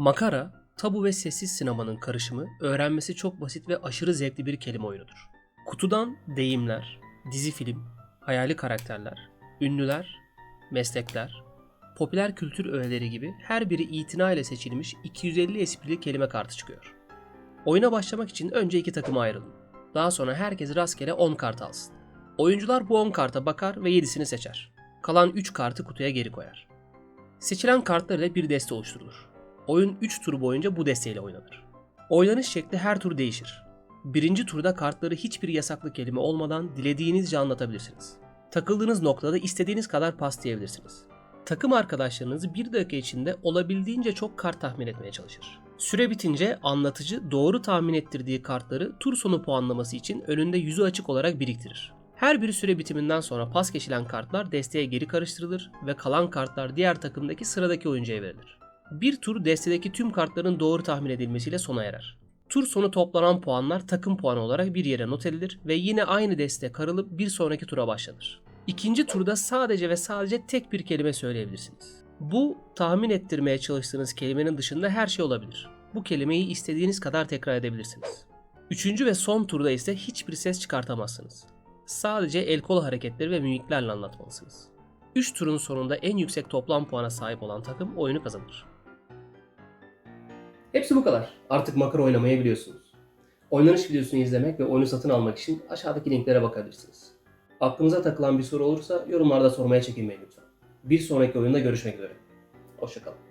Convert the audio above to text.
Makara, tabu ve sessiz sinemanın karışımı, öğrenmesi çok basit ve aşırı zevkli bir kelime oyunudur. Kutudan deyimler, dizi film, hayali karakterler, ünlüler, meslekler, popüler kültür öğeleri gibi her biri itina ile seçilmiş 250 esprili kelime kartı çıkıyor. Oyuna başlamak için önce iki takıma ayrılın. Daha sonra herkes rastgele 10 kart alsın. Oyuncular bu 10 karta bakar ve 7'sini seçer. Kalan 3 kartı kutuya geri koyar. Seçilen kartlar ile bir deste oluşturulur. Oyun 3 tur boyunca bu desteyle oynanır. Oynanış şekli her tur değişir. Birinci turda kartları hiçbir yasaklı kelime olmadan dilediğinizce anlatabilirsiniz. Takıldığınız noktada istediğiniz kadar paslayabilirsiniz. Takım arkadaşlarınız bir dakika içinde olabildiğince çok kart tahmin etmeye çalışır. Süre bitince anlatıcı doğru tahmin ettirdiği kartları tur sonu puanlaması için önünde yüzü açık olarak biriktirir. Her bir süre bitiminden sonra pas geçilen kartlar desteye geri karıştırılır ve kalan kartlar diğer takımdaki sıradaki oyuncuya verilir. Bir tur destedeki tüm kartların doğru tahmin edilmesiyle sona erer. Tur sonu toplanan puanlar takım puanı olarak bir yere not edilir ve yine aynı deste karılıp bir sonraki tura başlanır. İkinci turda sadece ve sadece tek bir kelime söyleyebilirsiniz. Bu tahmin ettirmeye çalıştığınız kelimenin dışında her şey olabilir. Bu kelimeyi istediğiniz kadar tekrar edebilirsiniz. Üçüncü ve son turda ise hiçbir ses çıkartamazsınız. Sadece el kol hareketleri ve mimiklerle anlatmalısınız. 3 turun sonunda en yüksek toplam puana sahip olan takım oyunu kazanır. Hepsi bu kadar. Artık makara oynamayı biliyorsunuz. Oynanış videosunu izlemek ve oyunu satın almak için aşağıdaki linklere bakabilirsiniz. Aklınıza takılan bir soru olursa yorumlarda sormaya çekinmeyin lütfen. Bir sonraki oyunda görüşmek üzere. Hoşçakalın.